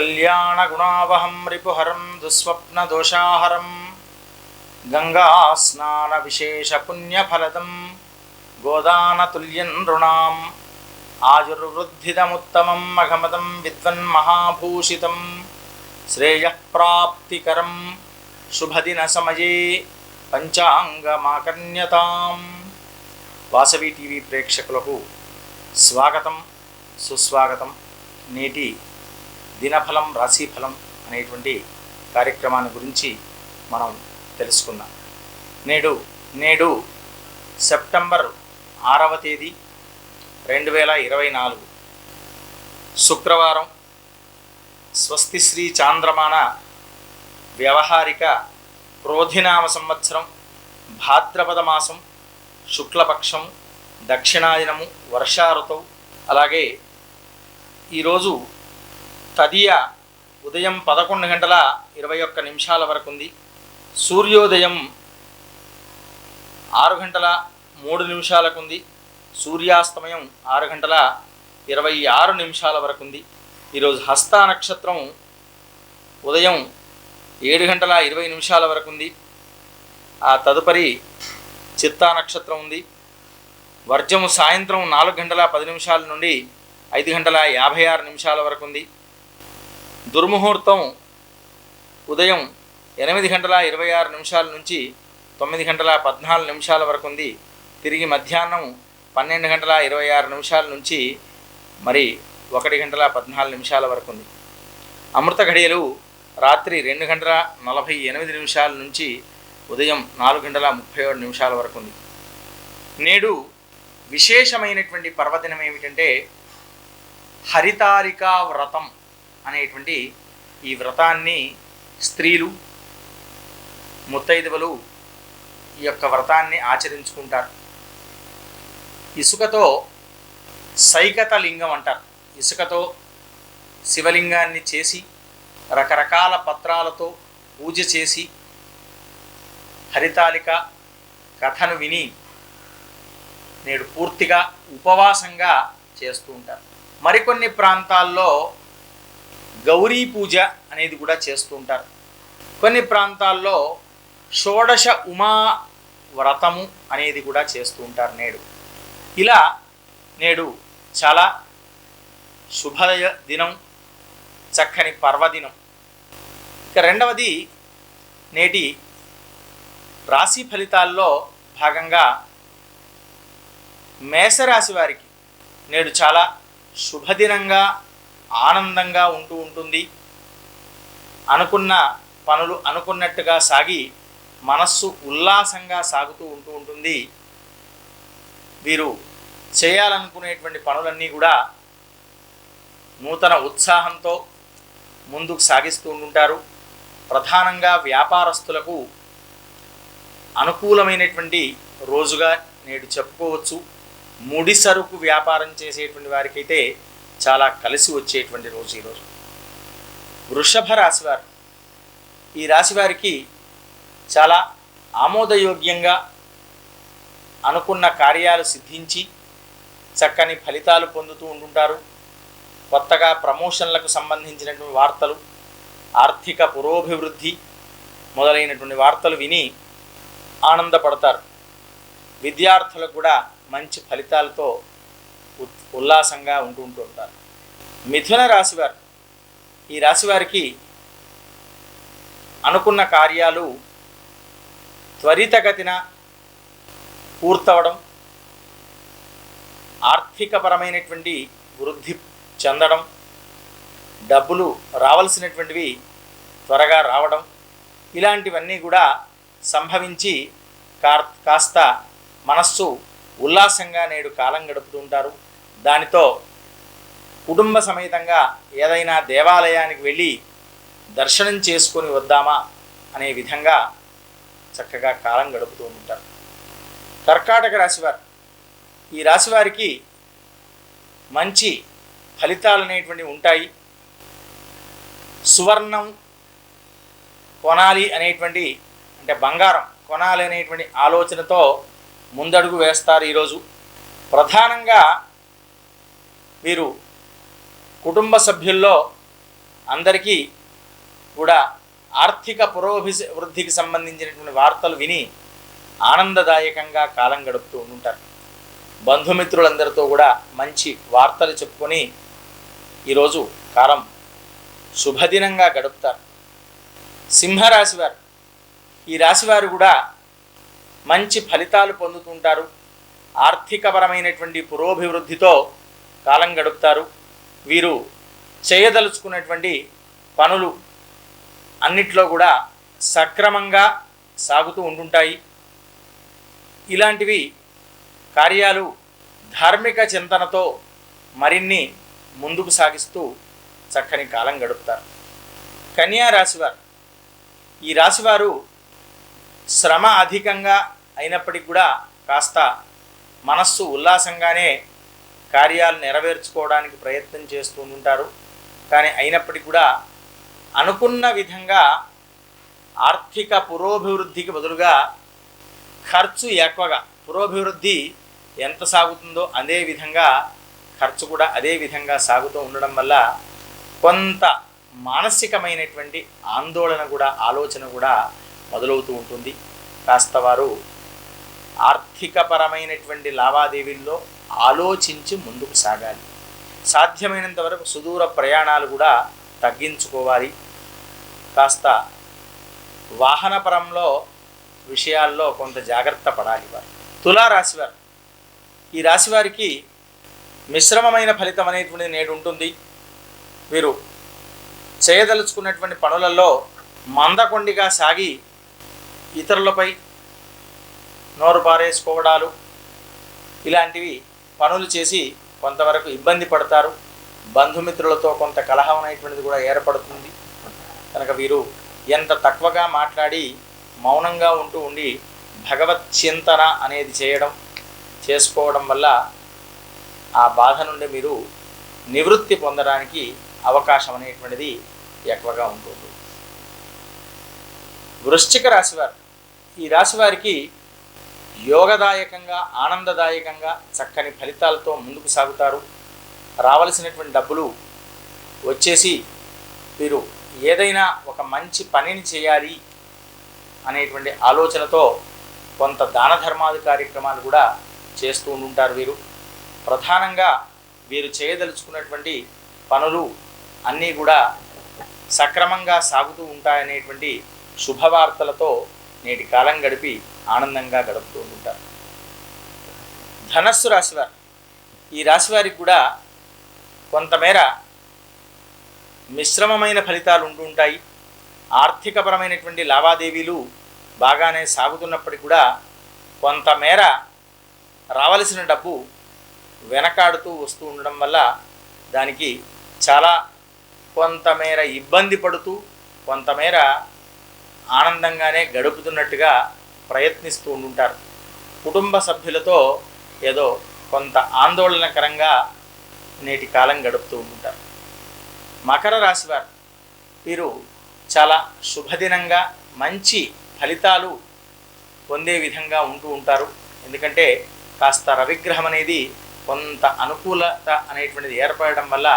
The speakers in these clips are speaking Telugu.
శ్రీకళ్యాణగుణావహం రిపుహరం దుస్వప్నదోషాహరం గంగాస్నానవిశేషపుణ్యఫలదం గోదానతుల్యం నృణాం ఆయుర్వృద్ధిదముత్తమం అఘమదం విద్వన్మహాభూషితం శ్రేయఃప్రాప్తికరం శుభదినసమయే పంచాంగమాకర్ణ్యతాం వాసవి టీవీ ప్రేక్షకులకు స్వాగతం సుస్వాగతం నేటి దినఫలం రాశిఫలం అనేటువంటి కార్యక్రమాన్ని గురించి మనం తెలుసుకుందాం. నేడు నేడు సెప్టెంబర్ ఆరవ తేదీ రెండు వేల ఇరవై నాలుగు శుక్రవారం స్వస్తి శ్రీ చాంద్రమాన వ్యవహారిక క్రోధినామ సంవత్సరం భాద్రపద మాసం శుక్లపక్షం దక్షిణాయనము వర్షా ఋతువు అలాగే ఈరోజు తదియ ఉదయం పదకొండు గంటల ఇరవై ఒక్క నిమిషాల వరకు ఉంది సూర్యోదయం ఆరు గంటల మూడు నిమిషాలకు ఉంది సూర్యాస్తమయం ఆరు గంటల ఇరవై ఆరు నిమిషాల వరకు ఉంది ఈరోజు హస్త నక్షత్రం ఉదయం ఏడు గంటల ఇరవై నిమిషాల వరకు ఉంది. ఆ తదుపరి చిత్తా నక్షత్రం ఉంది. వర్జము సాయంత్రం నాలుగు గంటల పది నిమిషాల నుండి ఐదు గంటల యాభై ఆరు నిమిషాల వరకు ఉంది. దుర్ముహూర్తం ఉదయం ఎనిమిది గంటల ఇరవై ఆరు నిమిషాల నుంచి తొమ్మిది గంటల పద్నాలుగు నిమిషాల వరకు ఉంది. తిరిగి మధ్యాహ్నం పన్నెండు గంటల ఇరవై ఆరు నిమిషాల నుంచి మరి ఒకటి గంటల పద్నాలుగు నిమిషాల వరకు ఉంది. అమృత ఘడియలు రాత్రి రెండు గంటల నలభై ఎనిమిది నిమిషాల నుంచి ఉదయం నాలుగు గంటల ముప్పై ఏడు నిమిషాల వరకు ఉంది. నేడు విశేషమైనటువంటి పర్వదినం ఏమిటంటే హరితారికా వ్రతం అనేటువంటి ఈ వ్రతాన్ని స్త్రీలు ముత్తైదువలు ఈ యొక్క వ్రతాన్ని ఆచరించుకుంటారు. ఇసుకతో సైకత లింగం అంటారు. ఇసుకతో శివలింగాన్ని చేసి రకరకాల పత్రాలతో పూజ చేసి హరితాలిక కథను విని నేడు పూర్తిగా ఉపవాసంగా చేస్తూ ఉంటారు. మరికొన్ని ప్రాంతాల్లో గౌరీ పూజ అనేది కూడా చేస్తూ ఉంటారు. కొన్ని ప్రాంతాల్లో షోడశ ఉమా వ్రతము అనేది కూడా చేస్తూ ఉంటారు నేడు. ఇలా నేడు చాలా శుభదయ దినం చక్కని పర్వదినం. ఇక రెండవది నేటి రాశి ఫలితాల్లో భాగంగా మేషరాశి వారికి నేడు చాలా శుభదినంగా ఆనందంగా ఉంటూ ఉంటుంది. అనుకున్న పనులు అనుకున్నట్టుగా సాగి మనస్సు ఉల్లాసంగా సాగుతూ ఉంటూ ఉంటుంది. వీరు చేయాలనుకునేటువంటి పనులన్నీ కూడా నూతన ఉత్సాహంతో ముందుకు సాగిస్తూ ఉంటారు ప్రధానంగా వ్యాపారస్తులకు అనుకూలమైనటువంటి రోజుగా నేడు చెప్పుకోవచ్చు. ముడి సరుకు వ్యాపారం చేసేటువంటి వారికైతే చాలా కలిసి వచ్చేటువంటి రోజు ఈరోజు వృషభ రాశివారు ఈ రాశి వారికి చాలా ఆమోదయోగ్యంగా అనుకున్న కార్యాలు సిద్ధించి చక్కని ఫలితాలు పొందుతూ ఉంటుంటారు కొత్తగా ప్రమోషన్లకు సంబంధించినటువంటి వార్తలు ఆర్థిక పురోభివృద్ధి మొదలైనటువంటి వార్తలు విని ఆనందపడతారు. విద్యార్థులకు కూడా మంచి ఫలితాలతో ఉల్లాసంగా ఉంటూ ఉంటూ ఉంటారు. మిథున రాశివారు ఈ రాశివారికి అనుకున్న కార్యాలు త్వరితగతిన పూర్తవడం ఆర్థికపరమైనటువంటి వృద్ధి చెందడం డబ్బులు రావాల్సినటువంటివి త్వరగా రావడం ఇలాంటివన్నీ కూడా సంభవించి కాస్త మనస్సు ఉల్లాసంగా నేడు కాలం గడుపుతూ ఉంటారు. దానితో కుటుంబ సమేతంగా ఏదైనా దేవాలయానికి వెళ్ళి దర్శనం చేసుకొని వద్దామా అనే విధంగా చక్కగా కాలం గడుపుతూ ఉంటారు. కర్కాటక రాశివారు ఈ రాశివారికి మంచి ఫలితాలు అనేటువంటివి ఉంటాయి. సువర్ణం కొనాలి అనేటువంటి అంటే బంగారం కొనాలి అనేటువంటి ఆలోచనతో ముందడుగు వేస్తారు ఈరోజు. ప్రధానంగా వీరు కుటుంబ సభ్యుల్లో అందరికీ కూడా ఆర్థిక పురోభి వృద్ధికి సంబంధించినటువంటి వార్తలు విని ఆనందదాయకంగా కాలం గడుపుతూ ఉంటారు బంధుమిత్రులందరితో కూడా మంచి వార్తలు చెప్పుకొని ఈరోజు కాలం శుభదినంగా గడుపుతారు. సింహరాశి వారు ఈ రాశివారు కూడా మంచి ఫలితాలు పొందుతుంటారు. ఆర్థికపరమైనటువంటి పురోభివృద్ధితో కాలం గడుపుతారు. వీరు చేయదలుచుకున్నటువంటి పనులు అన్నిట్లో కూడా సక్రమంగా సాగుతూ ఉంటుంటాయి ఇలాంటివి కార్యాలు ధార్మిక చింతనతో మరిన్ని ముందుకు సాగిస్తూ చక్కని కాలం గడుపుతారు. కన్యా రాశివారు. ఈ రాశివారు శ్రమ అధికంగా అయినప్పటికీ కూడా కాస్త మనస్సు ఉల్లాసంగానే కార్యాలు నెరవేర్చుకోవడానికి ప్రయత్నం చేస్తూ ఉంటారు. కానీ అయినప్పటికీ కూడా అనుకున్న విధంగా ఆర్థిక పురోభివృద్ధికి బదులుగా ఖర్చు ఎక్కువగా పురోభివృద్ధి ఎంత సాగుతుందో అదే విధంగా ఖర్చు కూడా అదే విధంగా సాగుతూ ఉండడం వల్ల కొంత మానసికమైనటువంటి ఆందోళన కూడా ఆలోచన కూడా మొదలవుతూ ఉంటుంది. కాస్త వారు ఆర్థికపరమైనటువంటి లావాదేవీల్లో ఆలోచించి ముందుకు సాగాలి. సాధ్యమైనంత వరకు సుదూర ప్రయాణాలు కూడా తగ్గించుకోవాలి. కాస్త వాహనపరంలో విషయాల్లో కొంత జాగ్రత్త పడాలి వారు. తులారాశివారు ఈ రాశివారికి మిశ్రమమైన ఫలితం అనేటువంటిది నేడు ఉంటుంది. వీరు చేయదలుచుకున్నటువంటి పనులలో మందకొండిగా సాగి ఇతరులపై నోరు పారేసుకోవడాలు ఇలాంటివి పనులు చేసి కొంతవరకు ఇబ్బంది పడతారు. బంధుమిత్రులతో కొంత కలహం అనేటువంటిది కూడా ఏర్పడుతుంది. కనుక వీరు ఎంత తక్కువగా మాట్లాడి మౌనంగా ఉంటూ ఉండి భగవత్ చింతన అనేది చేయడం చేసుకోవడం వల్ల ఆ బాధ నుండి మీరు నివృత్తి పొందడానికి అవకాశం అనేటువంటిది ఎక్కువగా ఉంటుంది. వృశ్చిక రాశివారు ఈ రాశివారికి యోగదాయకంగా ఆనందదాయకంగా చక్కని ఫలితాలతో ముందుకు సాగుతారు. రావలసినటువంటి డబ్బులు వచ్చేసి వీరు ఏదైనా ఒక మంచి పనిని చేయాలి అనేటువంటి ఆలోచనతో కొంత దాన ధర్మాది కార్యక్రమాలు కూడా చేస్తూ ఉంటారు వీరు. ప్రధానంగా వీరు చేయదలుచుకున్నటువంటి పనులు అన్నీ కూడా సక్రమంగా సాగుతూ ఉంటాయనేటువంటి శుభవార్తలతో నేటి కాలం గడిపి ఆనందంగా గడుపుతూ ఉంటారు. ధనస్సు రాశివారు ఈ రాశివారికి కూడా కొంతమేర మిశ్రమమైన ఫలితాలు ఉంటూ ఉంటాయి. ఆర్థికపరమైనటువంటి లావాదేవీలు బాగానే సాగుతున్నప్పటికీ కూడా కొంతమేర రావలసిన డబ్బు వెనకాడుతూ వస్తూ ఉండడం వల్ల దానికి చాలా కొంతమేర ఇబ్బంది పడుతూ కొంతమేర ఆనందంగానే గడుపుతున్నట్టుగా ప్రయత్నిస్తూ ఉంటుంటారు కుటుంబ సభ్యులతో ఏదో కొంత ఆందోళనకరంగా నేటి కాలం గడుపుతూ ఉంటుంటారు మకర రాశివారు వీరు చాలా శుభదినంగా మంచి ఫలితాలు పొందే విధంగా ఉంటూ ఉంటారు. ఎందుకంటే కాస్త రవిగ్రహం అనేది కొంత అనుకూలత అనేటువంటిది ఏర్పడడం వల్ల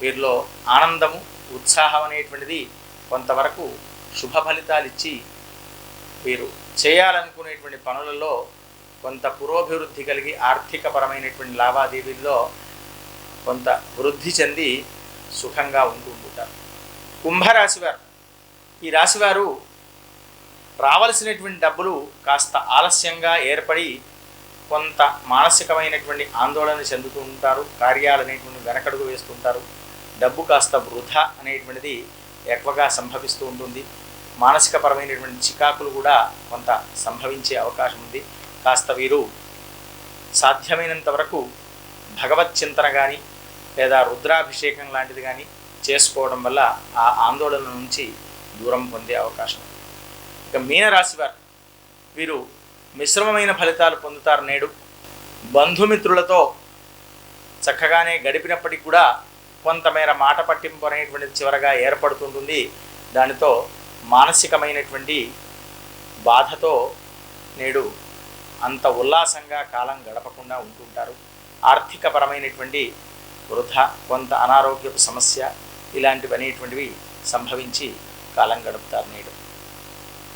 వీరిలో ఆనందము ఉత్సాహం అనేటువంటిది కొంతవరకు శుభ ఫలితాలు ఇచ్చి వీరు చేయాలనుకునేటువంటి పనులలో కొంత పురోభివృద్ధి కలిగి ఆర్థికపరమైనటువంటి లావాదేవీల్లో కొంత వృద్ధి చెంది సుఖంగా ఉంటూ ఉంటారు కుంభరాశివారు ఈ రాశివారు రావలసినటువంటి డబ్బులు కాస్త ఆలస్యంగా ఏర్పడి కొంత మానసికమైనటువంటి ఆందోళన చెందుతూ ఉంటారు కార్యాలు అనేటువంటి వెనకడుగు వేస్తుంటారు. డబ్బు కాస్త వృధా అనేటువంటిది ఎక్కువగా సంభవిస్తూ ఉంటుంది. మానసికపరమైనటువంటి చికాకులు కూడా కొంత సంభవించే అవకాశం ఉంది. కాస్త వీరు సాధ్యమైనంత వరకు భగవత్ చింతన కానీ లేదా రుద్రాభిషేకం లాంటిది కానీ చేసుకోవడం వల్ల ఆ ఆందోళన నుంచి దూరం పొందే అవకాశం ఇక మీనరాశి వారు వీరు మిశ్రమమైన ఫలితాలు పొందుతారు నేడు. బంధుమిత్రులతో చక్కగానే గడిపినప్పటికీ కూడా కొంతమేర మాట పట్టింపు అనేటువంటిది చివరగా ఏర్పడుతుంటుంది. దానితో మానసికమైనటువంటి బాధతో నేడు అంత ఉల్లాసంగా కాలం గడపకుండా ఉంటుంటారు. ఆర్థికపరమైనటువంటి వృధా కొంత అనారోగ్యపు సమస్య ఇలాంటివి అనేటువంటివి సంభవించి కాలం గడుపుతారు నేడు.